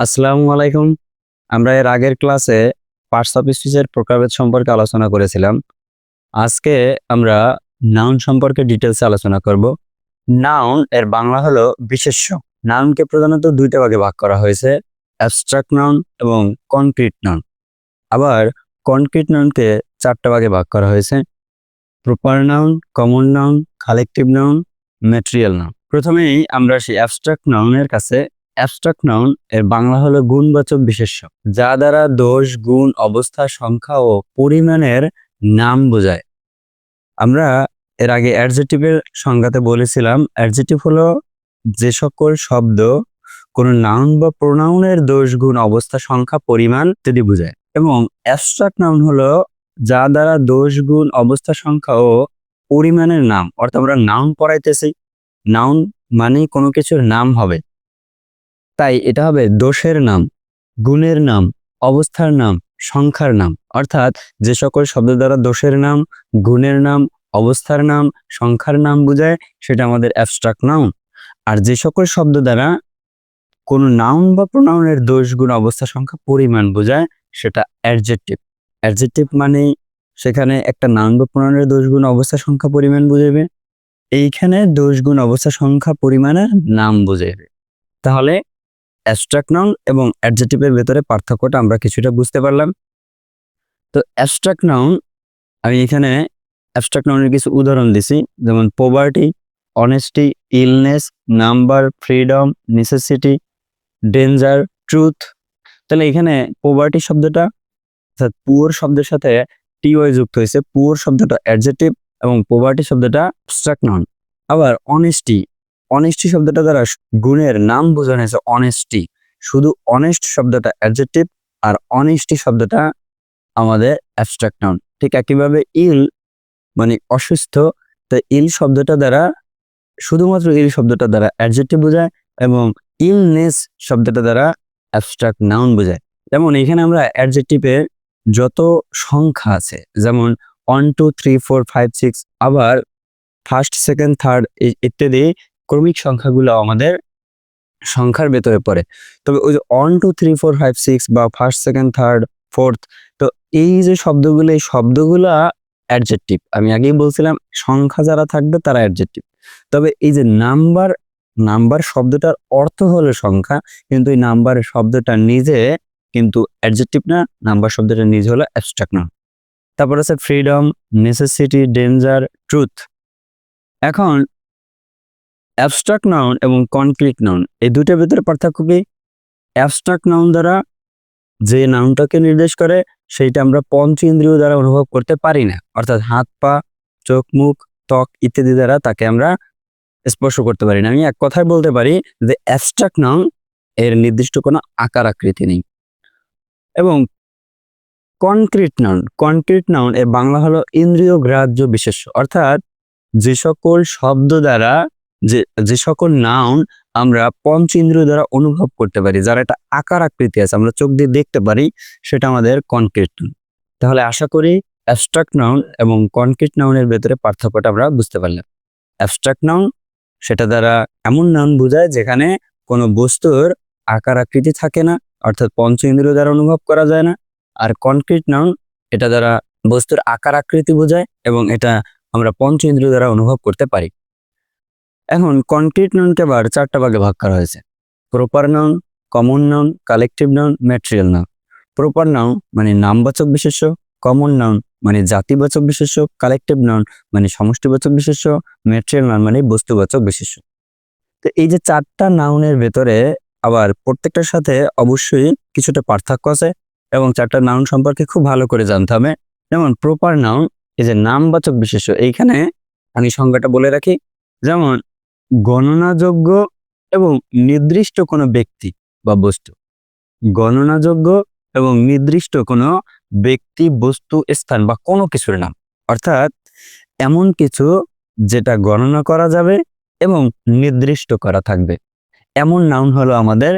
আসসালামু আলাইকুম। আমরা এর আগের ক্লাসে পার্টস অফ স্পিচের প্রকারভেদ সম্পর্কে আলোচনা করেছিলাম। আজকে আমরা নাউন সম্পর্কে ডিটেলসে আলোচনা করব। নাউন এর বাংলা হলো বিশেষ্য। নাউনকে প্রধানত দুইটা ভাগে ভাগ করা হয়েছে অ্যাবস্ট্রাক্ট নাউন এবং কনক্রিট নাউন আবার কনক্রিট নাউনকে চারটা ভাগে ভাগ করা হয়েছে proper noun common noun collective noun material noun প্রথমেই আমরা সেই অ্যাবস্ট্রাক্ট নাউনের কাছে অ্যাবস্ট্রাক্ট নাউন এর বাংলা হলো গুণবাচক বিশেষ্য যা দ্বারা দোষ, গুণ, অবস্থা, সংখ্যা ও পরিমাণের নাম বোঝায়। আমরা এর আগে অ্যাডজেটিভের সংজ্ঞাতে বলেছিলাম অ্যাডজেটিভ হলো যে সকল শব্দ কোনো নাউন বা প্রোনাউনের দোষ, গুণ, অবস্থা, সংখ্যা, পরিমাণ ইত্যাদি বোঝায়। এবং অ্যাবস্ট্রাক্ট নাউন হলো যা দ্বারা দোষ, গুণ, অবস্থা, সংখ্যা ও পরিমাণের নাম, অর্থাৎ আমরা নাউন পড়াইতেছি। নাউন মানেই কোনো কিছুর নাম হবে। তাই এটা হবে দোষের নাম, গুণের নাম, অবস্থার নাম, সংখ্যার নাম। অর্থাৎ যে সকল শব্দ দ্বারা দোষের নাম, গুণের নাম, অবস্থার নাম, সংখ্যার নাম বোঝায়, সেটা আমাদের অ্যাবস্ট্রাক্ট নাউন আর যে সকল শব্দ দ্বারা কোনো নাউন বা প্রোনাউনের দোষ, গুণ, অবস্থা, সংখ্যা, পরিমাণ বোঝায়, সেটা অ্যাডজেক্টিভ অ্যাডজেক্টিভ মানে সেখানে একটা নাউন বা প্রোনাউনের দোষ, গুণ, অবস্থা, সংখ্যা, পরিমাণ বুঝাবে এইখানে দোষ, গুণ, অবস্থা, সংখ্যা, পরিমাণের নাম বুঝাবে তাহলে অ্যাবস্ট্রাক্ট নাউন এবং অ্যাডজেটিভের ভেতরে পার্থক্যটা আমরা কিছুটা বুঝতে পারলাম। তো অ্যাবস্ট্রাক্ট নাউন আমি এখানে অ্যাবস্ট্রাক্ট নাউনের কিছু উদাহরণ দিছি। যেমন poverty honesty illness number freedom necessity danger truth তাহলে এখানে পোভার্টি শব্দটা, অর্থাৎ পুয়ার শব্দের সাথে টি ওয়াই যুক্ত হয়েছে। পুয়ার শব্দটা অ্যাডজেটিভ এবং পোভার্টি শব্দটা অ্যাবস্ট্রাক্ট নাউন আবার অনেস্টি অনেস্টি শব্দটা দ্বারা গুণের নাম বোঝানো হয়েছে অনেস্টি শুধু অনেস্ট শব্দটা অ্যাডজেক্টিভ আর অনেস্টি শব্দটা আমাদের অ্যাবস্ট্রাক্ট নাউন ঠিক একইভাবে ইল মানে অসুস্থ, তো ইল শব্দটা দ্বারা শুধুমাত্র ইল শব্দটা দ্বারা অ্যাডজেক্টিভ বোঝায় এবং ইলনেস শব্দটা দ্বারা অ্যাবস্ট্রাক্ট নাউন বোঝায়। যেমন এখানে আমরা অ্যাডজেক্টিভের যত সংখ্যা আছে, যেমন one two three four five six আবার ফার্স্ট সেকেন্ড থার্ড ইত্যাদি ক্রমিক সংখ্যাগুলো আমাদের সংখ্যার ভেতরে পড়ে। তবে ওই যে one two three four five six বা ফার্স্ট সেকেন্ড থার্ড ফোর্থ তো এই যে শব্দগুলো, এই শব্দগুলা অ্যাডজেক্টিভ আমি আগেই বলছিলাম, সংখ্যা যারা থাকবে তারা অ্যাডজেক্টিভ তবে এই যে নাম্বার নাম্বার শব্দটার অর্থ হলো সংখ্যা, কিন্তু এই নাম্বার শব্দটা নিজে কিন্তু অ্যাডজেক্টিভ না নাম্বার শব্দটা নিজে হলো অ্যাবস্ট্রাক্ট না। তারপর আছে ফ্রিডম নেসেসিটি ডেঞ্জার ট্রুথ এখন অ্যাবস্ট্রাক্ট নাউন এবং কনক্রিট নাউন এই দুটোর ভিতরে পার্থক্য কি? অ্যাবস্ট্রাক্ট নাউন দ্বারা যে নাউনটাকে নির্দেশ করে, সেইটা আমরা পঞ্চ ইন্দ্রিয় দ্বারা অনুভব করতে পারি না। অর্থাৎ হাত, পা, চোখ, মুখ, ত্বক ইত্যাদি দ্বারা তাকে আমরা স্পর্শ করতে পারি না। আমি এক কথায় বলতে পারি যে অ্যাবস্ট্রাক্ট নাউন এর নির্দিষ্ট কোনো আকার আকৃতি নেই। এবং কনক্রিট নাউন কনক্রিট নাউন এর বাংলা হলো ইন্দ্রিয় গ্রাহ্য বিশেষ অর্থাৎ যে সকল শব্দ দ্বারা যে যে সকল নাউন আমরা পঞ্চ ইন্দ্রিয় দ্বারা অনুভব করতে পারি, যার একটা আকার আকৃতি আছে, আমরা চোখ দিয়ে দেখতে পারি, সেটা আমাদের কনক্রিট তাহলে আশা করি অ্যাবস্ট্রাক্ট নাউন এবং কনক্রিট নাউনের ভেতরে পার্থক্যটা আমরা বুঝতে পারলাম। অ্যাবস্ট্রাক্ট নাউন সেটা দ্বারা এমন নাউন বোঝায় যেখানে কোনো বস্তুর আকার আকৃতি থাকে না, অর্থাৎ পঞ্চ ইন্দ্রিয় দ্বারা অনুভব করা যায় না, আর কনক্রিট নাউন এটা দ্বারা বস্তুর আকার আকৃতি বোঝায় এবং এটা আমরা পঞ্চ ইন্দ্রিয় দ্বারা অনুভব করতে পারি। এখন কনক্রিট নাউনকে আবার চারটা ভাগে ভাগ করা হয়েছে। Proper noun common noun collective noun material noun proper noun মানে নামবাচক বিশেষ্য কমন নাউন মানে জাতিবাচক বিশেষ্য কালেকটিভ নাউন মানে সমষ্টিবাচক বিশেষ্য ম্যাটেরিয়াল নাউন মানে বস্তুবাচক বিশেষ্য। তো এই যে চারটা নাউনের ভেতরে আবার প্রত্যেকটার সাথে অবশ্যই কিছুটা পার্থক্য আছে এবং চারটা নাউন সম্পর্কে খুব ভালো করে জানতে হবে। যেমন প্রপার নাউন এই যে নামবাচক বিশেষ্য, এইখানে আমি সংজ্ঞাটা বলে রাখি। যেমন গণনাযোগ্য এবং নির্দিষ্ট কোনো ব্যক্তি বা বস্তু। গণনাযোগ্য এবং নির্দিষ্ট কোনো ব্যক্তি, বস্তু, স্থান বা কোনো কিছুর নাম। অর্থাৎ এমন কিছু যেটা গণনা করা যাবে এবং নির্দিষ্ট করা থাকবে। এমন নাউন হলো আমাদের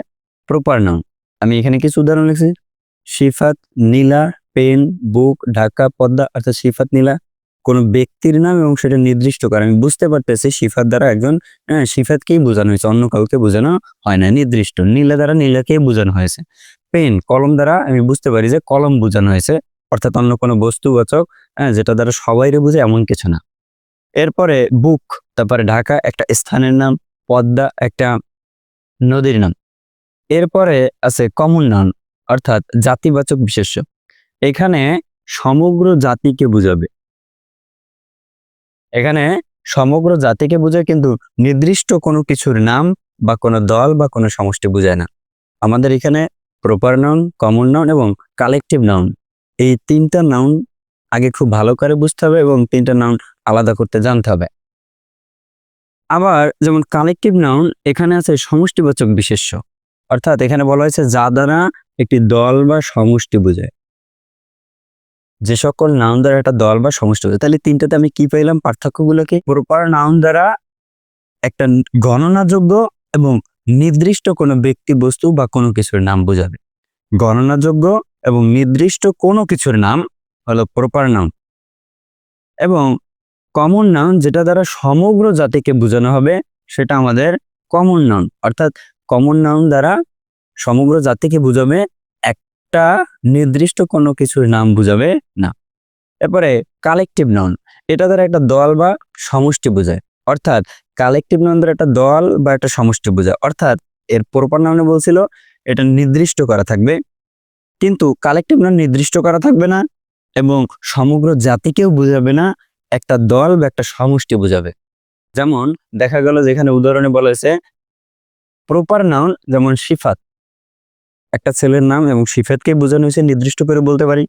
প্রপার নাউন আমি এখানে কিছু উদাহরণ লিখছি। সিফাত নীলা, পেন, বুক, ঢাকা, পদ্মা, অর্থাৎ সিফাত নীলা। কোনো ব্যক্তির নাম এবং সেটা নির্দিষ্ট করে। আমি বুঝতে পারতেছি সিফাত দ্বারা একজন হ্যাঁ সিফাতকেই বোঝানো হয়েছে, অন্য কাউকে বোঝানো হয় না, নির্দিষ্ট। নীলা দ্বারা নীলাকেই বোঝানো হয়েছে। পেন, কলম দ্বারা আমি বুঝতে পারি যে কলম বোঝানো হয়েছে, অর্থাৎ অন্য কোনো বস্তুবাচক হ্যাঁ যেটা দ্বারা সবাইরে বোঝে এমন কিছু না। এরপরে বুক, তারপরে ঢাকা, একটা স্থানের নাম, পদ্মা, একটা নদীর নাম। এরপরে আছে কমন নাম, অর্থাৎ জাতিবাচক বিশেষ্য। এখানে সমগ্র জাতিকে বুঝাবে। এখানে সমগ্র জাতিকে বোঝায়, কিন্তু নির্দিষ্ট কোনো কিছুর নাম বা কোনো দল বা কোনো সমষ্টি বোঝায় না। আমাদের এখানে প্রপার নাউন কমন নাউন এবং কালেকটিভ নাউন এই তিনটা নাউন আগে খুব ভালো করে বুঝতে হবে এবং তিনটা নাউন আলাদা করতে জানতে হবে। আবার যেমন কালেকটিভ নাউন এখানে আছে সমষ্টিবাচক বিশেষ্য। অর্থাৎ এখানে বলা হয়েছে, যা দ্বারা একটি দল বা সমষ্টি বোঝায়। যে সকল নাউন দ্বারা একটা দল বা সমষ্টি তাহলে তিনটাতে আমি কি পাইলাম? পার্থক্যগুলোকে প্রপার নাউন দ্বারা একটা গণনাযোগ্য এবং নির্দিষ্ট কোনো ব্যক্তি বস্তু বা কোনো কিছুর নাম বোঝাবে। গণনাযোগ্য এবং নির্দিষ্ট কোনো কিছুর নাম হলো প্রপার নাউন। এবং কমন নাউন যেটা দ্বারা সমগ্র জাতিকে বোঝানো হবে, সেটা আমাদের কমন নাউন। অর্থাৎ কমন নাউন দ্বারা সমগ্র জাতিকে বুঝাবে একটা নির্দিষ্ট কোনো কিছুর নাম বুঝাবে না। এরপরে কালেকটিভ নন এটা দ্বারা একটা দল বা সমষ্টি বোঝায়। অর্থাৎ কালেকটিভ নাউন দ্বারা একটা দল বা একটা সমষ্টি বোঝায়। অর্থাৎ এর প্রপার নাউনে বলছিল, এটা নির্দিষ্ট করা থাকবে। কিন্তু কালেকটিভ নাউন নির্দিষ্ট করা থাকবে না এবং সমগ্র জাতিকেও বুঝাবে না, একটা দল বা একটা সমষ্টি বোঝাবে। যেমন দেখা গেল যেখানে উদাহরণে বলা হয়েছে প্রপার নাউন যেমন সিফাত একটা ছেলের নাম এবং সিফাতকে বোঝানো হয়েছে, নির্দিষ্ট করে বলতে পারি।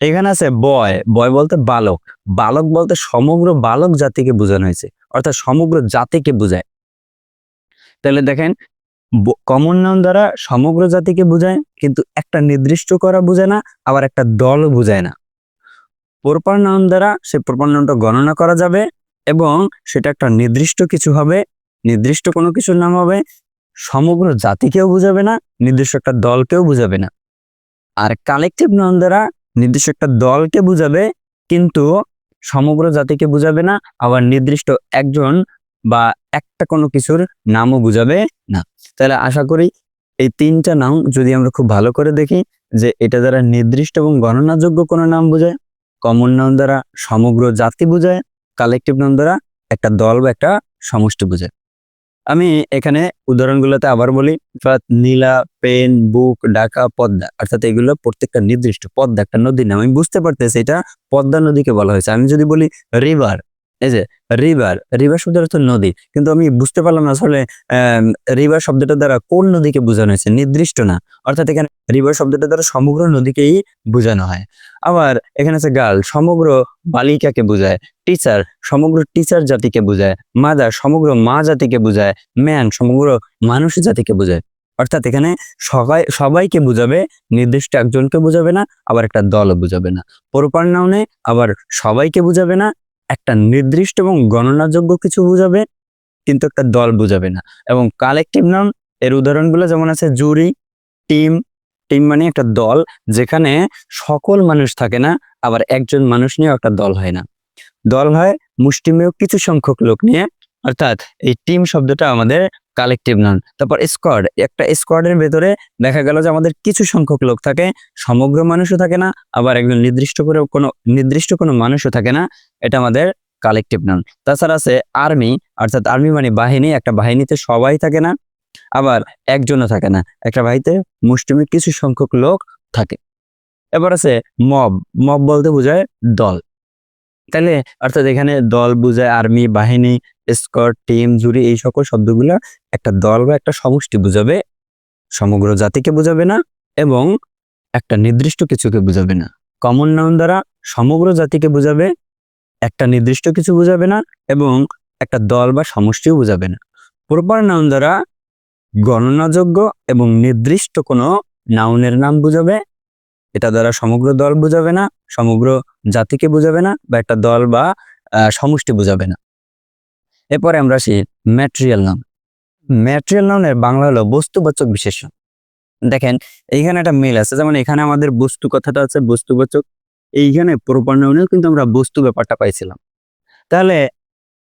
এখানে আছে বয়। বয় বলতে বালক। বালক বলতে সমগ্র বালক জাতিকে বোঝানো হয়েছে, অর্থাৎ সমগ্র জাতিকে বোঝায়। তাহলে দেখেন কমন নাউন দ্বারা সমগ্র জাতিকে বোঝায়, কিন্তু একটা নির্দিষ্ট করা বোঝায় না, আবার একটা দল বোঝায় না। প্রপার নাউন দ্বারা সে প্রপার নাউনটা গণনা করা যাবে এবং সেটা একটা নির্দিষ্ট কিছু হবে, নির্দিষ্ট কোনো কিছুর নাম হবে সমগ্র জাতিকেও বুঝাবে না, নির্দিষ্ট একটা দলকেও বুঝাবে না। আর কালেকটিভ নাউন দ্বারা নির্দিষ্ট একটা দলকে বুঝাবে, কিন্তু সমগ্র জাতিকে বুঝাবে না, আবার নির্দিষ্ট একজন বা একটা কোনো কিছুর নামও বুঝাবে না। তাহলে আশা করি এই তিনটা নাম যদি আমরা খুব ভালো করে দেখি, যে এটা দ্বারা নির্দিষ্ট এবং গণনাযোগ্য কোনো নাম বোঝায় কমন নাম দ্বারা সমগ্র জাতি বোঝায় কালেকটিভ নাম দ্বারা একটা দল বা একটা সমষ্টি বোঝায়। আমি এখানে উদাহরণগুলোতে আবার বলি, অর্থাৎ নীলা, পেন, বুক, ডাকা, পদ্মা, অর্থাৎ এগুলো প্রত্যেকটা নির্দিষ্ট পদ্মা, একটা নদীর নাম। আমি বুঝতে পারতেছি এটা পদ্মা নদীকে বলা হয়েছে। আমি যদি বলি রিভার এই যে রিভার রিভার শব্দের অর্থ নদী। কিন্তু আমি বুঝতে পারলাম না আসলে রিভার শব্দটা দ্বারা কোন নদীকে বোঝানো হয়েছে? নির্দিষ্ট না। অর্থাৎ এখানে রিভার শব্দটা দ্বারা সমগ্র নদীকেই বোঝানো হয়। আবার এখানে আছে গার্ল সমগ্র বালিকাকে বোঝায়। টিচার সমগ্র টিচার জাতিকে বোঝায়। মাদার সমগ্র মা জাতিকে বোঝায়। ম্যান সমগ্র মানুষ জাতিকে বোঝায়। অর্থাৎ এখানে সবাই, সবাইকে বুঝাবে, নির্দিষ্ট একজনকে বুঝাবে না, আবার একটা দলও বুঝাবে না। প্রপার নাউনে আবার সবাইকে বুঝাবে না একটা নির্দিষ্ট এবং গণনাযোগ্য কিছু বুঝাবে, কিন্তু একটা দল বুঝাবে না। এবং কালেকটিভ নাউন এর উদাহরণগুলো যেমন আছে জুরি টিম টিম মানে একটা দল, যেখানে সকল মানুষ থাকে না, আবার একজন মানুষ নিয়ে একটা দল হয় না। দল হয় মুষ্টিমেয় কিছু সংখ্যক লোক নিয়ে, অর্থাৎ এই টিম শব্দটা আমাদের কালেকটিভ নাউন তারপর স্কোয়াড একটা স্কোয়াডের ভেতরে দেখা গেল যে আমাদের কিছু সংখ্যক লোক থাকে, সমগ্র মানুষও থাকে না, আবার একজন নির্দিষ্ট করে কোনো, নির্দিষ্ট কোনো মানুষও থাকে না এটা আমাদের কালেকটিভ নাউন তাছাড়া আছে আর্মি অর্থাৎ আর্মি মানে বাহিনী, একটা বাহিনীতে সবাই থাকে না, আবার একজনও থাকে না। একটা বাহিনীতে মুষ্টিমে কিছু সংখ্যক লোক থাকে। এবার আছে মব মব বলতে বোঝায় দল। তাহলে অর্থাৎ এখানে দল বোঝায় আর্মি বাহিনী স্কট টিম জুরি এই সকল শব্দগুলো একটা দল বা একটা সমষ্টি বুঝাবে, সমগ্র জাতিকে বুঝাবে না এবং একটা নির্দিষ্ট কিছুকে বুঝাবে না। কমন নাউন দ্বারা সমগ্র জাতিকে বুঝাবে একটা নির্দিষ্ট কিছু বোঝাবে না এবং একটা দল বা সমষ্টিও বোঝাবে না। প্রপার নাউন দ্বারা গণনাযোগ্য এবং নির্দিষ্ট কোনো নাউনের নাম বোঝাবে। এটা দ্বারা সমগ্র দল বোঝাবে না, সমগ্র জাতিকে বোঝাবে না বা একটা দল বা সমষ্টি বোঝাবে না। এরপরে আমরা আসি ম্যাটেরিয়াল নাম ম্যাটেরিয়াল নাউনের বাংলা হলো বস্তুবাচক বিশেষণ দেখেন, এইখানে একটা মিল আছে, যেমন এখানে আমাদের বস্তু কথাটা আছে বস্তুবাচক। এইখানে প্রপার কিন্তু আমরা বস্তু ব্যাপারটা পাইছিলাম। তাহলে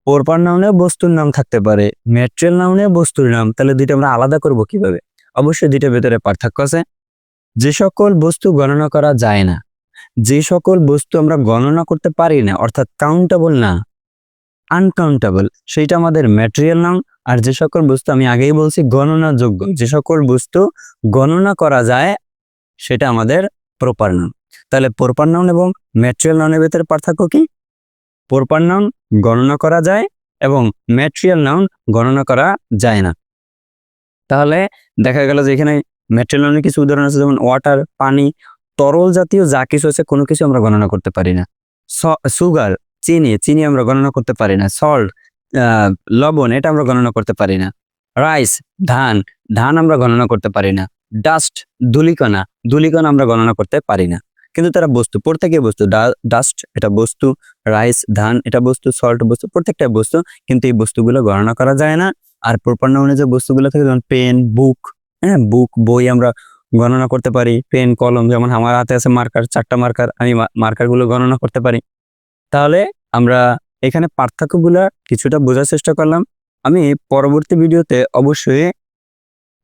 প্রপার বস্তুর নাম থাকতে পারে ম্যাটেরিয়াল নাউনে বস্তুর নাম, তাহলে দুইটা আমরা আলাদা করব কীভাবে? অবশ্যই দুইটা ভেতরে পার্থক্য আছে। যে সকল বস্তু গণনা করা যায় না, যে সকল বস্তু আমরা গণনা করতে পারি না, অর্থাৎ কাউন্টেবল না আনকাউন্টেবল সেইটা আমাদের ম্যাটেরিয়াল নাম আর যে সকল বস্তু আমি আগেই বলছি গণনাযোগ্য, যে সকল বস্তু গণনা করা যায়, সেটা আমাদের প্রপার নাম তাহলে প্রপার নাউন এবং ম্যাটেরিয়াল নাউনের ভেতরে পার্থক্য কি? প্রপার নাউন গণনা করা যায় এবং ম্যাট্রিয়াল নাউন গণনা করা যায় না। তাহলে দেখা গেল যে এখানে ম্যাটেরিয়াল নাউনের কিছু উদাহরণ আছে, যেমন ওয়াটার পানি, তরল জাতীয় যা কিছু আছে, কোনো কিছু আমরা গণনা করতে পারি না। সুগার চিনি চিনি আমরা গণনা করতে পারি না। সল্ট লবণ, এটা আমরা গণনা করতে পারি না। রাইস ধান ধান আমরা গণনা করতে পারি না। ডাস্ট ধুলিকণা ধুলিকণা আমরা গণনা করতে পারি না। কিন্তু তারা বস্তু প্রত্যেকে বস্তু ডাস্ট এটা বস্তু রাইস ধান এটা বস্তু সল্ট বস্তু প্রত্যেকটা বস্তু, কিন্তু এই বস্তুগুলো গণনা করা যায় না। আর প্রপার নাউনে যে বস্তুগুলো থাকে, যেমন পেন বুক হ্যাঁ বুক বই আমরা গণনা করতে পারি পেন কলম, যেমন আমার হাতে আছে মার্কার চারটা মার্কার আমি মার্কারগুলো গণনা করতে পারি। তাহলে আমরা এখানে পার্থক্যগুলো কিছুটা বোঝার চেষ্টা করলাম। আমি পরবর্তী ভিডিওতে অবশ্যই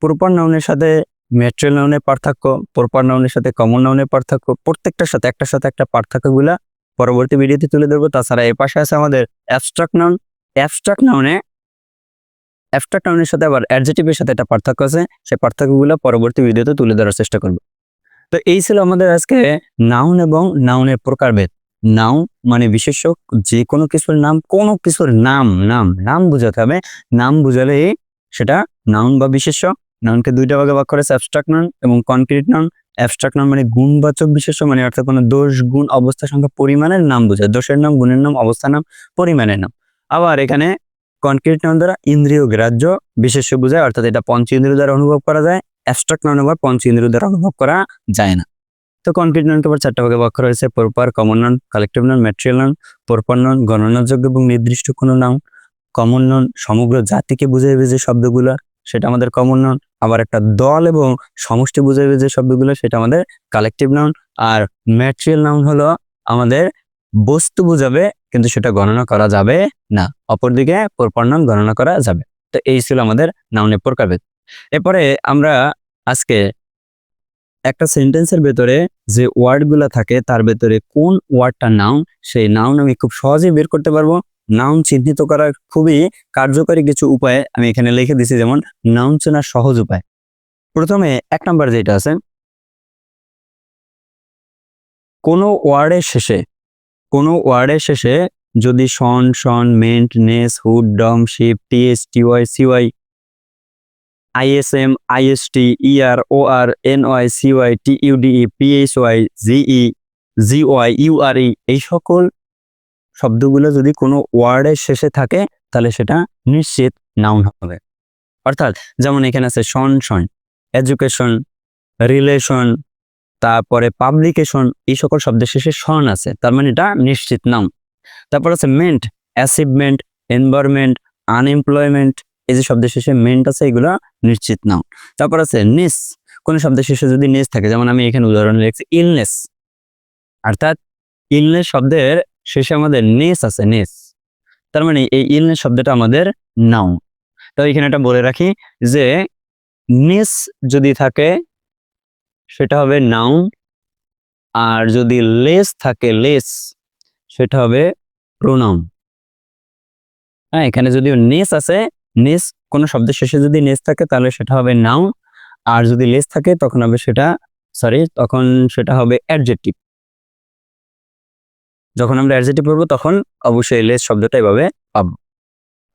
প্রপার নাউনের সাথে ম্যাটেরিয়াল নাউনের পার্থক্য প্রপার নাউনের সাথে কমন নাউনের পার্থক্য, প্রত্যেকটার সাথে, একটার সাথে একটা পার্থক্যগুলা পরবর্তী ভিডিওতে তুলে ধরবো। তাছাড়া এ পাশে আছে আমাদের অ্যাবস্ট্রাক্ট নাউন অ্যাবস্ট্রাক্ট নাউনে অ্যাবস্ট্রাক্ট নাউনের সাথে আবার অ্যাডজেটিভের সাথে একটা পার্থক্য আছে। সেই পার্থক্যগুলো পরবর্তী ভিডিওতে তুলে ধরার চেষ্টা করব। তো এই ছিল আমাদের আজকে নাউন এবং নাউনের প্রকারভেদ। নাউন মানে বিশেষ্য যে কোনো কিছুর নাম, কোনো কিছুর নাম নাম নাম বোঝাতে হবে। নাম বুঝালে সেটা নাউন বা বিশেষ্য নাউনকে দুইটা ভাগে ভাগ করেছে অ্যাবস্ট্রাক্ট নাউন এবং কনক্রিট নাউন। অ্যাবস্ট্রাক্ট নাউন মানে গুণবাচক বিশেষ্য মানে অর্থাৎ কোনো দোষ, গুণ, অবস্থা সংখ্যা পরিমাণের নাম বোঝায়। দোষের নাম, গুণের নাম অবস্থা নাম, পরিমাণের নাম। আবার এখানে কনক্রিট নাউন দ্বারা ইন্দ্রিয় গ্রাহ্য বিশেষ্য বোঝায়, অর্থাৎ এটা পঞ্চ ইন্দ্রিয় দ্বারা অনুভব করা যায় অ্যাবস্ট্রাক্ট নাউন আবার পঞ্চ ইন্দ্রিয় দ্বারা অনুভব করা যায় না। তো কনক্রিট নাউনকে আবার চারটা ভাগে ভাগ করা হয়েছে proper common noun collective noun material noun proper noun, গণনাযোগ্য এবং নির্দিষ্ট কোনো নাম কমন নাউন, সমগ্র জাতিকে বুঝাইবে যে শব্দগুলো, সেটা আমাদের কমন নাউন। আবার একটা দল এবং সমষ্টি বুঝাইবে যে শব্দগুলো, সেটা আমাদের কালেকটিভ নাউন আর ম্যাটেরিয়াল নাউন হলো আমাদের বস্তু বুঝাবে, কিন্তু সেটা গণনা করা যাবে না। অপরদিকে প্রপার নাউন গণনা করা যাবে। তো এই ছিল আমাদের নাউনের প্রকারভেদ। এরপরে আমরা আজকে একটা সেন্টেন্সের ভেতরে যে ওয়ার্ডগুলো থাকে, তার ভেতরে কোন ওয়ার্ডটা নাউন সেই নাউন আমি খুব সহজেই বের করতে পারব। নাউন চিহ্নিত করার খুবই কার্যকরী কিছু উপায় আমি এখানে লিখে দিছি, যেমন নাউন চেনার সহজ উপায়। প্রথমে এক নাম্বার যেটা আছে, কোনো ওয়ার্ডের শেষে, কোনো ওয়ার্ডের শেষে যদি sion tion ment, ness, hood, dom, ship, TS, TY, CY, ISM, IST, ER O R N Y CY, TUDE, PHY, GE, GY, URE, এই সকল শব্দগুলো যদি কোনো ওয়ার্ডের শেষে থাকে, তাহলে সেটা নিশ্চিত নাউন হবে। অর্থাৎ যেমন এখানে আছে শন শন। এডুকেশন রিলেশন তারপরে পাবলিকেশন এই সকল শব্দের শেষে শন আছে, তার মানে এটা নিশ্চিত নাম তারপর আছে মেন্ট অ্যাচিভমেন্ট এনভায়রনমেন্ট আনএমপ্লয়মেন্ট এই যে শব্দের শেষে মেন্ট আছে, এগুলো নিশ্চিত নাম তারপর আছে নেস কোন শব্দের শেষে যদি নেস থাকে, যেমন আমি এখানে উদাহরণ লিখছি ইলনেস অর্থাৎ ইলনেস শব্দের শেষে আমাদের নেস আছে, নেস। তার মানে এই ইলনেস শব্দটা আমাদের নাউন। তো এখানে একটা বলে রাখি যে, নেস যদি থাকে, সেটা হবে নাউন। আর যদি লেস থাকে, লেস, সেটা হবে প্রোনাউন। হ্যাঁ এখানে যদিও নেস আছে, নেস, কোনো শব্দের শেষে যদি নেস থাকে, তাহলে সেটা হবে নাউন। আর যদি লেস থাকে, তখন হবে সেটা সরি তখন সেটা হবে অ্যাডজেক্টিভ। যখন আমরা অ্যাডজেক্টিভ পড়ব, তখন অবশ্যই লেস শব্দটা এভাবে পাবো।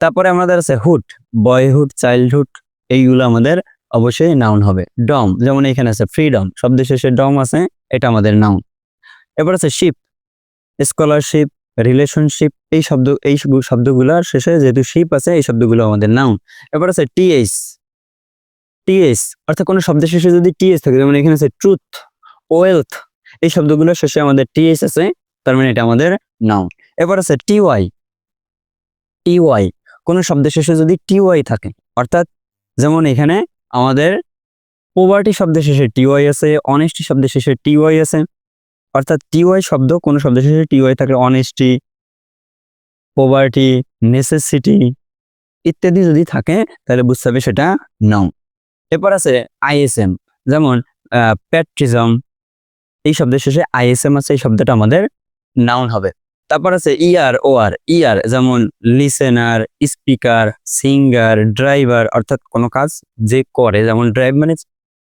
তারপরে আমাদের আছে হুড বয়হুড চাইল্ডহুড এইগুলো আমাদের অবশ্যই নাউন হবে। ডম যেমন এখানে আছে ফ্রিডম শব্দের শেষে ডম আছে, এটা আমাদের নাউন এবার আছে শিপ স্কলারশিপ রিলেশনশিপ এই শব্দ, এই শব্দগুলোর শেষে যেহেতু শিপ আছে, এই শব্দগুলো আমাদের নাউন এবার আছে টিএস টিএস অর্থাৎ কোনো শব্দের শেষে যদি টিএস থাকে, যেমন এখানে আছে ট্রুথ ওয়েলথ এই শব্দগুলোর শেষে আমাদের টিএস আছে তার মানে এটা আমাদের নাউন এবার আছে টিওয়াই টিওয়াই কোনো শব্দের শেষে যদি টিওয়াই থাকে, অর্থাৎ যেমন এখানে আমাদের পোভার্টি শব্দের শেষে টিওয়াই আছে অনেস্টি শব্দের শেষে টিওয়াই আছে, অর্থাৎ টিওয়াই শব্দ কোনো শব্দের শেষে টিওয়াই থাকলে অনেস্টি পোভার্টি নেসেসিটি ইত্যাদি যদি থাকে, তাহলে বুঝতে হবে সেটা নাউন এরপর আছে আইএসএম যেমন প্যাট্রিজম এই শব্দের শেষে আইএসএম আছে, এই শব্দটা আমাদের নাউন হবে। তারপর আছে ইয়ার ও আর ইয়ার যেমন লিসেনার স্পিকার সিঙ্গার ড্রাইভার অর্থাৎ কোনো কাজ যে করে, যেমন ড্রাইভ মানে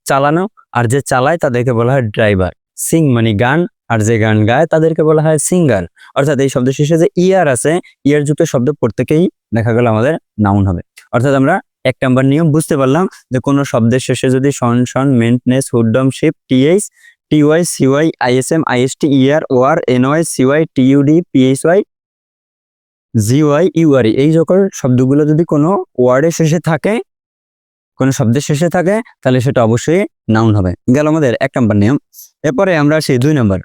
চালানো, আর যে চালায় তাদেরকে বলা হয় ড্রাইভার সিং মানে গান, আর যে গান গায় তাদেরকে বলা হয় সিঙ্গার অর্থাৎ এই শব্দ শেষে যে ইয়ার আছে ইয়ার যুক্ত শব্দ প্রত্যেকেই দেখা গেল আমাদের নাউন হবে। অর্থাৎ আমরা এক নাম্বার নিয়ম বুঝতে পারলাম যে কোনো শব্দের শেষে যদি sion tion ment ness hood dom ship TH TY CY ISM IST er or NY CY TUD PHY GY URE এই সকল শব্দগুলো যদি কোনো ওয়ার্ডের শেষে থাকে, কোনো শব্দের শেষে থাকে, তাহলে সেটা অবশ্যই নাউন হবে। গেল আমাদের এক নম্বর নিয়ম। এরপরে আমরা আসি দুই নম্বর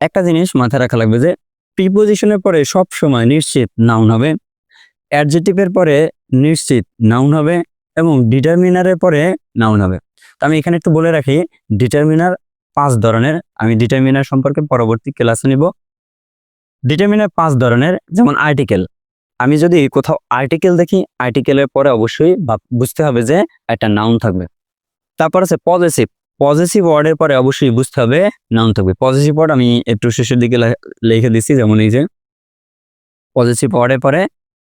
একটা জিনিস মাথায় রাখা লাগবে যে প্রিপোজিশনের পরে সব সময় নিশ্চিত নাউন হবে অ্যাডজেটিভের পরে নিশ্চিত নাউন হবে, এবং ডিটারমিনারের পরে নাউন হবে। তো আমি এখানে একটু বলে রাখি ডিটারমিনার পাঁচ ধরনের, আমি ডিটারমিনার সম্পর্কে পরবর্তী ক্লাসে নিব। ডিটারমিনার পাঁচ ধরনের, যেমন আর্টিকেল আমি যদি কোথাও আর্টিকেল দেখি আর্টিকেলের পরে অবশ্যই বুঝতে হবে যে একটা নাউন থাকবে। তারপর আছে পজিটিভ পজিটিভ ওয়ার্ডের পরে অবশ্যই বুঝতে হবে নাউন থাকবে। পজিটিভ ওয়ার্ড আমি একটু শেষের দিকে লিখে দিচ্ছি যেমন এই যে পজিটিভ ওয়ার্ডের পরে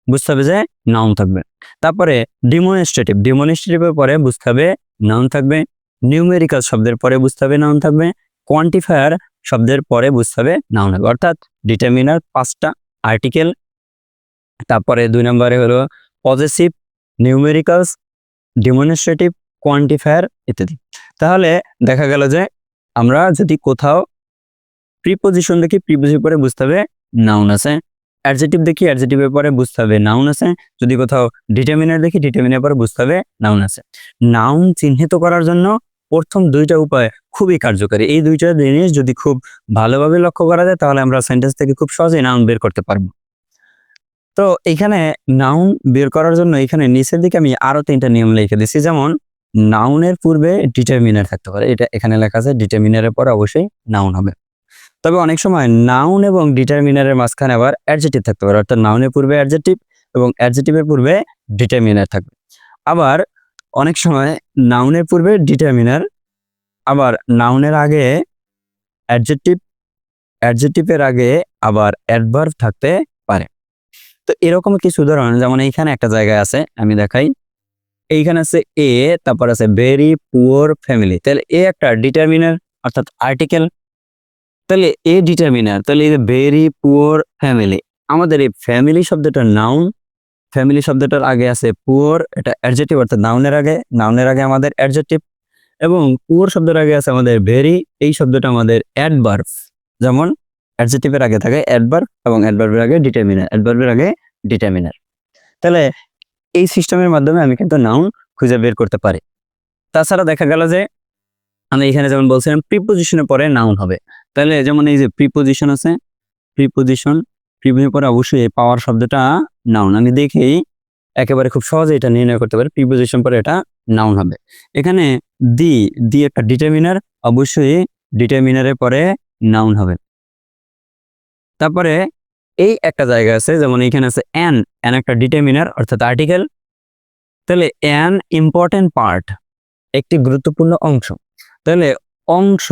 বুঝতে হবে যে নাউন থাকবে। তারপরে ডিমনস্ট্রেটিভ ডিমনস্ট্রেটিভের পরে বুঝতে হবে নাউন থাকবে। নিউমেরিক্যাল শব্দের পরে বুঝতে হবে নাউন থাকবে। কোয়ান্টিফায়ার শব্দের পরে বুঝতে হবে নাউন হবে অর্থাৎ ডিটারমিনার পাঁচটা আর্টিকেল তারপরে দুই নম্বরে হলো পজিটিভ নিউমেরিক্যালস ডিমনস্ট্রেটিভ কোয়ান্টিফায়ার ইত্যাদি। তাহলে দেখা গেল যে আমরা যদি কোথাও প্রিপোজিশন দেখি প্রিপোজিশন পরে বুঝতে হবে নাউন আছে। অ্যাডজেটিভ দেখি অ্যাডজেটিভের পরে বুঝতে হবে নাউন আছে। যদি কোথাও ডিটারমিনার দেখি ডিটারমিনার পরে বুঝতে হবে নাউন আছে। নাউন চিহ্নিত করার জন্য প্রথম দুইটা উপায় খুবই কার্যকারী। এই দুইটা জিনিস যদি খুব ভালোভাবে লক্ষ্য করা যায়, তাহলে আমরা সেন্টেন্স থেকে খুব সহজেই নাউন বের করতে পারব। তো এখানে নাউন বের করার জন্য এখানে নিচের দিকে আমি আরও তিনটা নিয়ম লিখে দিচ্ছি যেমন নাউনের পূর্বে ডিটারমিনার থাকতে পারে। এটা এখানে লেখা আছে ডিটারমিনারের পরে অবশ্যই নাউন হবে। তবে অনেক সময় নাউন এবং ডিটারমিনারের মাঝখানে আবার অ্যাডজেটিভ থাকতে পারে। অর্থাৎ নাউনের পূর্বে অ্যাডজেটিভ এবং অ্যাডজেটিভের পূর্বে ডিটারমিনার থাকবে। আবার অনেক সময় নাউনের পূর্বে ডিটারমিনার আবার নাউনের আগে অ্যাডজেটিভ অ্যাডজেটিভের আগে আবার অ্যাডভার্ব থাকতে পারে। তো এরকম কিছু উদাহরণ, যেমন এইখানে একটা জায়গায় আছে, আমি দেখাই। এইখানে আছে এ তারপর আছে ভেরি পুয়ার ফ্যামিলি তাহলে এ একটা ডিটারমিনার অর্থাৎ আর্টিকেল তাহলে এ ডিটারমিনার তাহলে এই ভেরি পুয়ার ফ্যামিলি আমাদের এই ফ্যামিলি শব্দটা নাউন ফ্যামিলি শব্দটার আগে আছে পুয়ার এটা অ্যাডজেটিভ অর্থাৎ নাউনের আগে নাউনের আগে আমাদের অ্যাডজেটিভ এবং পুয়ার শব্দের আগে আছে আমাদের ভেরি এই শব্দটা আমাদের অ্যাডভার্ব যেমন অ্যাডজেটিভের আগে থাকে অ্যাডভার্ব এবং অ্যাডভার্বের আগে ডিটারমিনার অ্যাডভার্বের আগে ডিটারমিনার তাহলে এই সিস্টেমের মাধ্যমে আমি কিন্তু নাউন খুঁজে বের করতে পারি। তাছাড়া দেখা গেল যে, আমি এখানে যেমন বলছিলাম প্রিপোজিশনের পরে নাউন হবে। তাহলে যেমন এই যে প্রিপোজিশন আছে প্রিপোজিশন প্রিপোজিশন পরে অবশ্যই এই পাওয়ার শব্দটা নাউন আমি দেখেই একেবারে খুব সহজে এটা নির্ণয় করতে পারি প্রিপোজিশন পরে এটা নাউন হবে। এখানে দি দি একটা ডিটারমিনার অবশ্যই ডিটারমিনারের পরে নাউন হবে। তারপরে এই একটা জায়গা আছে, যেমন এখানে আছে অ্যান অ্যান একটা ডিটারমিনার অর্থাৎ আর্টিকেল তাহলে অ্যান ইম্পর্টেন্ট পার্ট একটি গুরুত্বপূর্ণ অংশ। তাহলে অংশ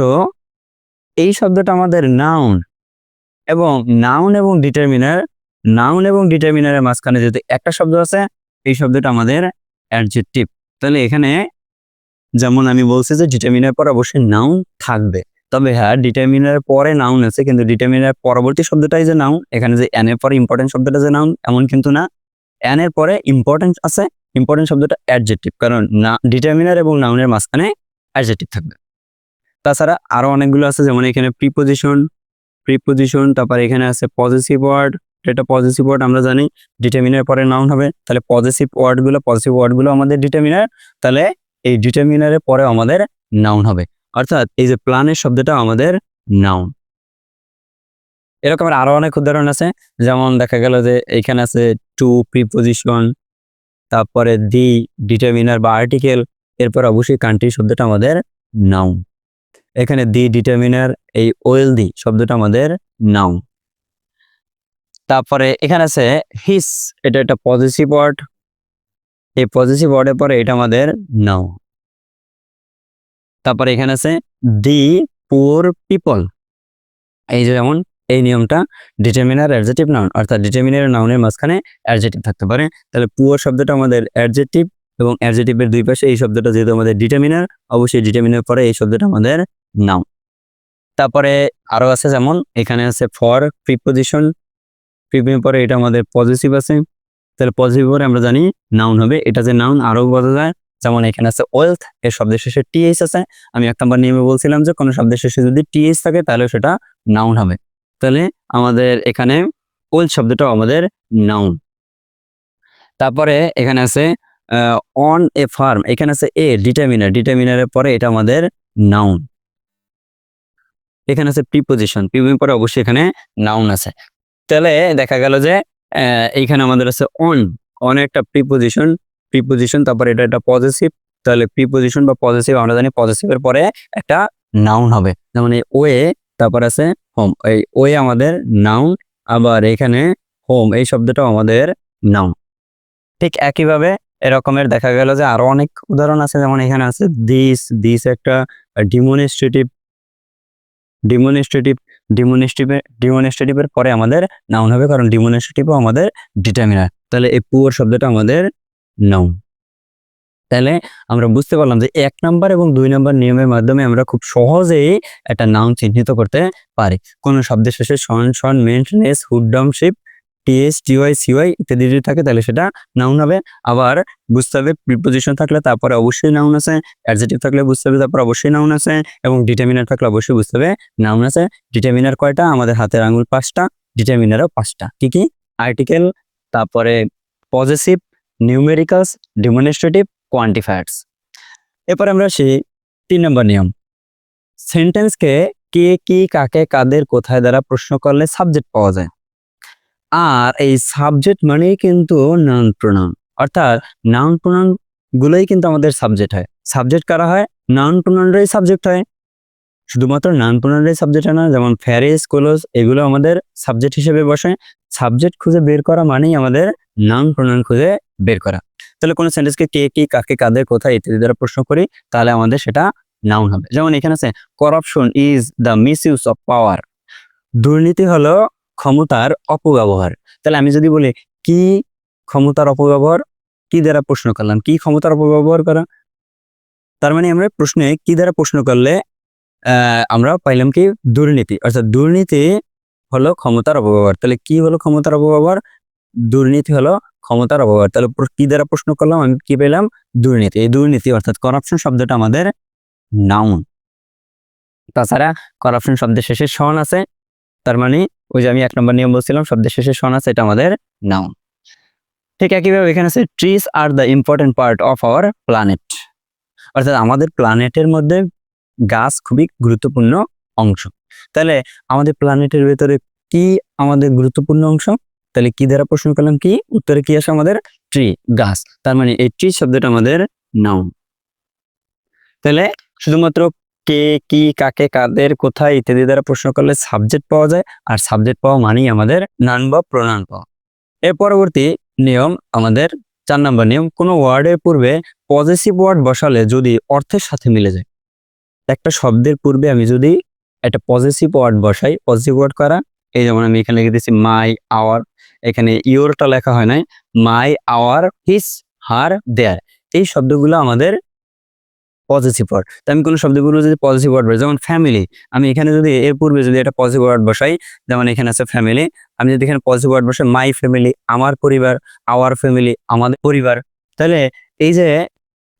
এই শব্দটা আমাদের নাউন এবং নাউন এবং ডিটারমিনার নাউন এবং ডিটারমিনারের মাঝখানে যদি একটা শব্দ আছে, এই শব্দটা আমাদের অ্যাডজেক্টিভ তাহলে এখানে যেমন আমি বলছি যে ডিটারমিনার পর অবশ্যই নাউন থাকবে। তবে হ্যাঁ ডিটারমিনার পরে নাউন আছে, কিন্তু ডিটারমিনার পরবর্তী শব্দটাই যে নাউন এখানে যে এন এর পরে ইম্পর্টেন্ট শব্দটা যে নাউন এমন কিন্তু না। এন এর পরে ইম্পর্টেন্ট আছে ইম্পর্টেন্ট শব্দটা অ্যাডজেক্টিভ কারণ না ডিটারমিনার এবং নাউনের মাঝখানে অ্যাডজেক্টিভ থাকবে। তাছাড়া আরও অনেকগুলো আছে, যেমন এখানে প্রিপোজিশন প্রিপোজিশন তারপর এখানে আছে পজিটিভ ওয়ার্ড এটা পজিটিভ ওয়ার্ড আমরা জানি ডিটারমিনার পরে নাউন হবে, তাহলে পজিটিভ ওয়ার্ডগুলো পজিটিভ ওয়ার্ডগুলো আমাদের ডিটারমিনার তাহলে এই ডিটারমিনারের পরে আমাদের নাউন হবে। অর্থাৎ এই যে প্ল্যানের শব্দটা আমাদের নাউন এরকম আরও অনেক উদাহরণ আছে, যেমন দেখা গেল যে এখানে আছে টু প্রিপোজিশন তারপরে দি ডিটারমিনার বা আর্টিকেল এরপর অবশ্যই কান্ট্রি শব্দটা আমাদের নাউন এখানে দি ডিটারমিনার এই ওয়েল দি শব্দটা আমাদের নাউন তারপরে এখানে আছে হিস এটা একটা পজিটিভ ওয়ার্ড এই পজিটিভ ওয়ার্ডের পরে এটা আমাদের নাও তারপরে এখানে আছে দি পুর পিপল এই যে যেমন এই নিয়মটা ডিটারমিনার অ্যাডজেটিভ নাউন অর্থাৎ ডিটারমিনার নাউনের মাঝখানে অ্যাডজেটিভ থাকতে পারে। তাহলে পুয়ার শব্দটা আমাদের অ্যাডজেটিভ এবং অ্যাডজেটিভের দুই পাশে এই শব্দটা যেহেতু আমাদের ডিটারমিনার অবশ্যই ডিটারমিনার পরে এই শব্দটা আমাদের নাউন তারপরে আরও আছে যেমন, এখানে আছে ফর প্রিপোজিশন প্রিপোজিশন পরে এটা আমাদের পজিটিভ আছে। তাহলে পজিটিভ পরে আমরা জানি নাউন হবে। এটা যে নাউন আরও বোঝা যায়। যেমন এখানে আছে ওয়েলথ এর শব্দের শেষে টিএইচ আছে। আমি এক নম্বর নিয়মে বলছিলাম যে কোনো শব্দের শেষে যদি টিএইচ থাকে তাহলে সেটা নাউন হবে। তাহলে আমাদের এখানে ওয়েলথ শব্দটাও আমাদের নাউন তারপরে এখানে আছে অন এ ফার্ম এখানে আছে এ ডিটারমিনার ডিটারমিনারের পরে এটা আমাদের নাউন এখানে আছে প্রিপোজিশন প্রিপোজিশন পরে অবশ্যই এখানে নাউন আছে। তাহলে দেখা গেল যে এইখানে আমাদের আছে অন অন একটা প্রিপোজিশন প্রিপোজিশন তারপরে এটা একটা পজিটিভ তাহলে প্রিপোজিশন বা পজিটিভ আমরা জানি পজিটিভের পরে একটা নাউন হবে। যেমন এই ওয়ে, তারপর আছে হোম এই ওয়ে আমাদের নাউন আবার এখানে হোম এই শব্দটাও আমাদের নাউন ঠিক একইভাবে এরকমের দেখা গেল যে আরও অনেক উদাহরণ আছে, যেমন এখানে আছে দিস দিস একটা ডিমনস্ট্রেটিভ ডিমনস্ট্রেটিভ ডিমনস্ট্রেটিভ ডিমনস্ট্রেটিভের পরে আমাদের নাউন হবে, কারণ ডিমনস্ট্রেটিভও আমাদের ডিটারমিনার তাহলে এই পুয়ার শব্দটা আমাদের নাউন তাহলে আমরা বুঝতে পারলাম যে এক নাম্বার এবং দুই নাম্বার নিয়মের মাধ্যমে আমরা খুব সহজেই একটা নাউন চিহ্নিত করতে পারি। কোনো শব্দের শেষে sion tion maintenance hood dom ship TS TY CY ইত্যাদি যদি থাকে, তাহলে সেটা নাউন হবে। আবার বুঝতে হবে প্রিপোজিশন থাকলে তারপরে অবশ্যই নাউন আছে অ্যাডজেটিভ থাকলে বুঝতে হবে, তারপর অবশ্যই নাউন আছে, এবং ডিটারমিনার থাকলে অবশ্যই বুঝতে হবে নাউন আছে। ডিটারমিনার কয়টা? আমাদের হাতের আঙুল পাঁচটা ডিটারমিনারও পাঁচটা। কি কি? আর্টিকেল তারপরে পজিটিভ নিউমেরিক্যালস ডিমনস্ট্রেটিভ কোয়ান্টিফায়ার্স এরপর আমরা আসি তিন নম্বর নিয়ম। সেন্টেন্সকে কে কি কাকে, কাদের, কোথায় দ্বারা প্রশ্ন করলে সাবজেক্ট পাওয়া যায়? আর এই সাবজেক্ট মানেই কিন্তু নাউন প্রোনাউন অর্থাৎ নাউন প্রোনাউন গুলোই কিন্তু আমাদের সাবজেক্ট হয়। সাবজেক্ট কারা হয়? নাউন প্রোনাউনরাই সাবজেক্ট হয়। শুধুমাত্র নাউন প্রোনাউনরাই সাবজেক্ট হয় না, যেমন ফ্যারিস কোলোস এগুলো আমাদের সাবজেক্ট হিসেবে বসে। সাবজেক্ট খুঁজে বের করা মানেই আমাদের নাউন প্রোনাউন খুঁজে বের করা। তাহলে কোনো সেন্টেন্সকে কে কি কাকে, কাদের, কোথায় ইত্যাদি দ্বারা প্রশ্ন করি, তাহলে আমাদের সেটা নাউন হবে। যেমন এখানে আছে corruption is the misuse of power দুর্নীতি হলো ক্ষমতার অপব্যবহার। তাহলে আমি যদি বলি, কি ক্ষমতার অপব্যবহার? কি দ্বারা প্রশ্ন করলাম? কি ক্ষমতার অপব্যবহার করা? তার মানে আমরা প্রশ্নে কি দ্বারা প্রশ্ন করলে আমরা পাইলাম কি? দুর্নীতি। অর্থাৎ দুর্নীতি হলো ক্ষমতার অপব্যবহার। তাহলে কি হলো ক্ষমতার অপব্যবহার? দুর্নীতি হলো ক্ষমতার অপব্যবহার। তাহলে কি দ্বারা প্রশ্ন করলাম? আমি কি পেলাম? দুর্নীতি। এই দুর্নীতি অর্থাৎ করাপশন শব্দটা আমাদের নাউন তাছাড়া করাপশন শব্দের শেষে সন আছে। তার মানে ওই যে আমি এক নম্বর নিয়ম বলছিলাম শব্দের শেষে সন আছে, এটা আমাদের নাউন ঠিক একইভাবে এখানে আছে trees are the important part of our planet অর্থাৎ আমাদের প্ল্যানেটের মধ্যে গাছ খুবই গুরুত্বপূর্ণ অংশ। তাহলে আমাদের প্ল্যানেটের ভেতরে কি আমাদের গুরুত্বপূর্ণ অংশ? তাহলে কি দ্বারা প্রশ্ন করলাম কি? উত্তরে কি আসে আমাদের? ট্রি গাছ। তার মানে এই ট্রি শব্দটা আমাদের নাউন তাহলে শুধুমাত্র কে, কি, কাকে, কাদের, কোথায় ইত্যাদি দ্বারা প্রশ্ন করলে সাবজেক্ট পাওয়া যায়। আর সাবজেক্ট পাওয়া মানেই আমাদের নান বা প্রনান পাওয়া। এর পরবর্তী নিয়ম আমাদের চার নম্বর নিয়ম। কোনো ওয়ার্ডের পূর্বে পজিটিভ ওয়ার্ড বসালে যদি অর্থের সাথে মিলে যায়। একটা শব্দের পূর্বে আমি যদি একটা পজিটিভ ওয়ার্ড বসাই পজিটিভ ওয়ার্ড করা, এই যেমন আমি এখানে লিখে দিচ্ছি মাই আওয়ার এখানে ইওরটা লেখা হয় নাই। মাই আওয়ার হিস হার দেয়ার এই শব্দগুলো আমাদের পজিটিভ ওয়ার্ড তো আমি কোনো শব্দগুলো যদি পজিটিভ ওয়ার্ড বসাই যেমন ফ্যামিলি আমি এখানে যদি এর পূর্বে যদি একটা পজিটিভ ওয়ার্ড বসাই, যেমন এখানে আছে ফ্যামিলি আমি যদি এখানে পজিটিভ ওয়ার্ড বসাই মাই ফ্যামিলি আমার পরিবার আওয়ার ফ্যামিলি আমাদের পরিবার, তাহলে এই যে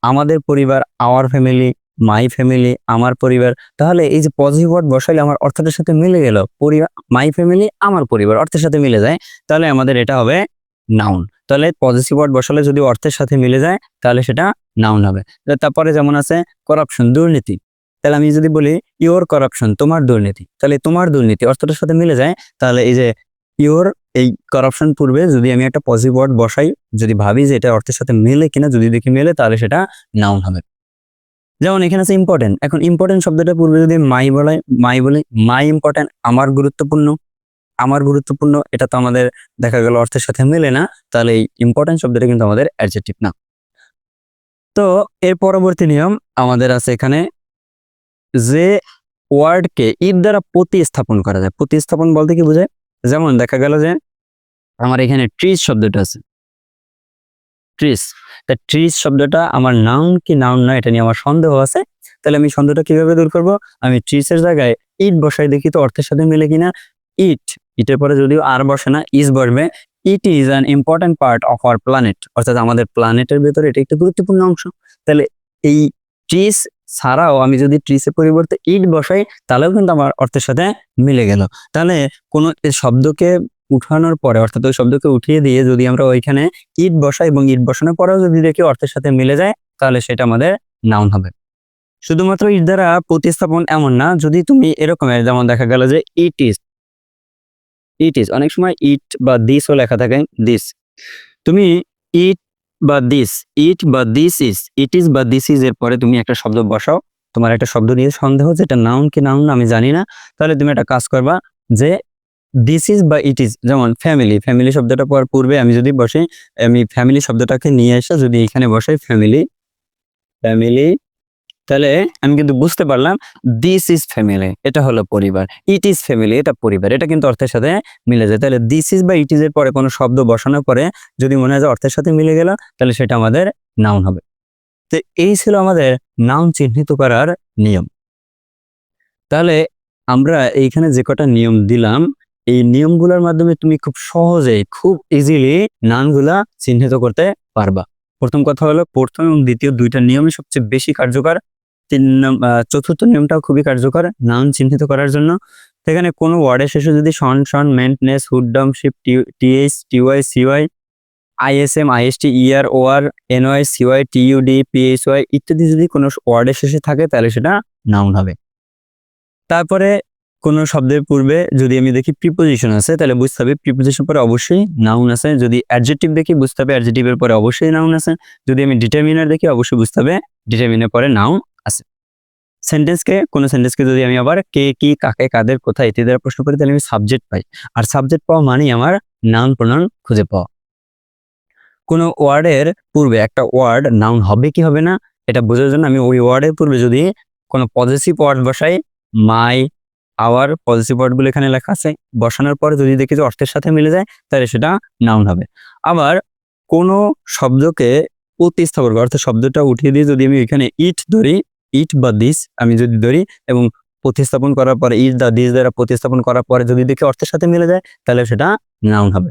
আমাদের পরিবার আওয়ার ফ্যামিলি মাই ফ্যামিলি আমার পরিবার, তাহলে এই যে পজিটিভ ওয়ার্ড বসাইলে আমার অর্থটার সাথে মিলে গেল, পরিবার মাই ফ্যামিলি আমার পরিবার, অর্থের সাথে মিলে যায়, তাহলে আমাদের এটা হবে নাউন তাহলে পজিটিভ ওয়ার্ড বসালে যদি অর্থের সাথে মিলে যায়, তাহলে সেটা নাউন হবে। তারপরে যেমন আছে করাপশন দুর্নীতি। তাহলে আমি যদি বলি ইওর করাপশন তোমার দুর্নীতি। তাহলে তোমার দুর্নীতি অর্থটার সাথে মিলে যায়, তাহলে এই যে ইওর এই করাপশন পূর্বে যদি আমি একটা পজিটিভ ওয়ার্ড বসাই, যদি ভাবি যে এটা অর্থের সাথে মেলে কিনা, যদি দেখি মেলে, তাহলে সেটা নাউন হবে। যেমন এখানে আছে ইম্পর্টেন্ট এখন ইম্পর্টেন্ট শব্দটা পূর্বে যদি মাই বলে মাই বলে মাই ইম্পর্টেন্ট আমার গুরুত্বপূর্ণ আমার গুরুত্বপূর্ণ, এটা তো আমাদের দেখা গেল অর্থের সাথে মেলে না, তাহলে এই ইম্পর্টেন্ট শব্দটা কিন্তু আমাদের অ্যাডজেক্টিভ না। তো এর পরবর্তী নিয়ম আমাদের আছে এখানে যে ওয়ার্ডকে ইট দ্বারা প্রতিস্থাপন করা যায়। প্রতিস্থাপন বলতে কি বোঝায়? যেমন দেখা গেল যে আমার এখানে ট্রিজ শব্দটা আছে। ট্রিস তা ট্রিজ শব্দটা আমার নাউন কি নাউন না এটা নিয়ে আমার সন্দেহ আছে। তাহলে আমি সন্দেহটা কীভাবে দূর করব? আমি ট্রিসের জায়গায় ইট বসাই দেখি তো অর্থের সাথে মিলে কিনা? ইট ইটের পরে যদিও আর বসে না ইজ বসবে it is an important part of our planet অর্থাৎ আমাদের প্ল্যানেটের ভেতরে এটা একটা গুরুত্বপূর্ণ অংশ। তাহলে এই ট্রিস ছাড়াও আমি যদি ট্রিসের পরিবর্তে ইট বসাই, তাহলেও কিন্তু আমার অর্থের সাথে মিলে গেল। তাহলে কোনো শব্দকে উঠানোর পরে, অর্থাৎ ওই শব্দকে উঠিয়ে দিয়ে যদি আমরা ওইখানে ইট বসাই এবং ইট বসানোর পরেও যদি দেখি অর্থের সাথে মিলে যায়, তাহলে সেটা আমাদের নাউন হবে। শুধুমাত্র ইট দ্বারা প্রতিস্থাপন এমন না, যদি তুমি এরকমের, যেমন দেখা গেল যে ইট ইজ ইট ইজ অনেক সময় ইট বা দিসও লেখা থাকে দিস তুমি ইট বা দিস ইট বা দিস ইজ ইট ইজ বা দিস ইজ এর পরে তুমি একটা শব্দ বসাও। তোমার একটা শব্দ নিয়ে সন্দেহ যে এটা নাউন কি নাউন আমি জানি না। তাহলে তুমি একটা কাজ করবা যে দিস ইজ বা ইট ইজ যেমন ফ্যামিলি ফ্যামিলি শব্দটা পড়ার পূর্বে আমি যদি বসে, আমি ফ্যামিলি শব্দটাকে নিয়ে এসে যদি এখানে বসাই ফ্যামিলি ফ্যামিলি তাহলে আমি কিন্তু বুঝতে পারলাম দিস ইজ ফ্যামিলি এটা হলো পরিবার। ইট ইজ ফ্যামিলি এটা পরিবার, এটা কিন্তু অর্থের সাথে মিলে যায়। তাহলে দিস ইজ বা ইট ইজ এর পরে কোনো শব্দ বসানোর পরে যদি মনে হয় যে অর্থের সাথে মিলে গেল, তাহলে সেটা আমাদের নাউন হবে। তো এই ছিল আমাদের নাউন চিহ্নিত করার নিয়ম। তাহলে আমরা এইখানে যে কটা নিয়ম দিলাম, এই নিয়মগুলোর মাধ্যমে তুমি খুব সহজেই খুব ইজিলি নাউনগুলা চিহ্নিত করতে পারবা। প্রথম কথা হলো, প্রথম এবং দ্বিতীয় দুইটা নিয়মই সবচেয়ে বেশি কার্যকর তিন চতুর্থ নিয়মটাও খুবই কার্যকর, নাউন চিহ্নিত করার জন্য। সেখানে কোনো ওয়ার্ডের শেষে যদি sion tion ment ness hood dom ship TH TY CY ISM IST ER OR NY CY TUD PHY ইত্যাদি যদি কোনো ওয়ার্ডের শেষে থাকে, তাহলে সেটা নাউন হবে। তারপরে কোনো শব্দের পূর্বে যদি আমি দেখি প্রিপোজিশন আছে, তাহলে বুঝতে হবে প্রিপোজিশন পরে অবশ্যই নাউন আছে। যদি অ্যাডজেক্টিভ দেখি, বুঝতে হবে অ্যাডজেক্টিভের পরে অবশ্যই নাউন আছে। যদি আমি ডিটারমিনার দেখি, অবশ্যই বুঝতে হবে ডিটারমিনের পরে নাউন সেন্টেন্সকে কোনো সেন্টেন্সকে যদি আমি আবার কে, কি, কাকে, কাদের, কোথায় ইত্যাদি দ্বারা প্রশ্ন করি, তাহলে আমি সাবজেক্ট পাই। আর সাবজেক্ট পাওয়া মানেই আমার নাউন প্রনাউন খুঁজে পাওয়া। কোনো ওয়ার্ডের পূর্বে একটা ওয়ার্ড নাউন হবে কি হবে না, এটা বোঝার জন্য আমি ওই ওয়ার্ডের পূর্বে যদি কোনো পজিটিভ ওয়ার্ড বসাই মাই আওয়ার পজিটিভ ওয়ার্ডগুলো এখানে লেখা আছে, বসানোর পরে যদি দেখি যে অর্থের সাথে মিলে যায়, তাহলে সেটা নাউন হবে। আবার কোনো শব্দকে প্রতিস্থাপন করি, অর্থাৎ শব্দটা উঠিয়ে দিয়ে যদি আমি এখানে ইট ধরি ইট বা দিস আমি যদি ধরি এবং প্রতিস্থাপন করার পরে ইট দা দিস দ্বারা প্রতিস্থাপন করার পরে যদি দেখি অর্থের সাথে মিলে যায়, তাহলে সেটা নাউন হবে।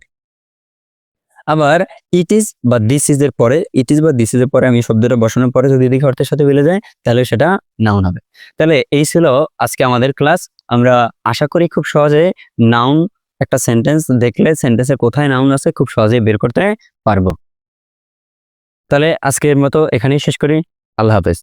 আবার ইট ইজ বা দিস ইজ এর পরে ইট ইজ বা দিস ইজ এর পরে আমি শব্দটা বসানোর পরে যদি দেখি অর্থের সাথে মিলে যায়, তাহলে সেটা নাউন হবে। তাহলে এই ছিল আজকে আমাদের ক্লাস আমরা আশা করি খুব সহজে নাউন একটা সেন্টেন্স দেখলে সেন্টেন্সের কোথায় নাউন আছে খুব সহজেই বের করতে পারব। তাহলে আজকের মতো এখানেই শেষ করি। আল্লাহ হাফেজ।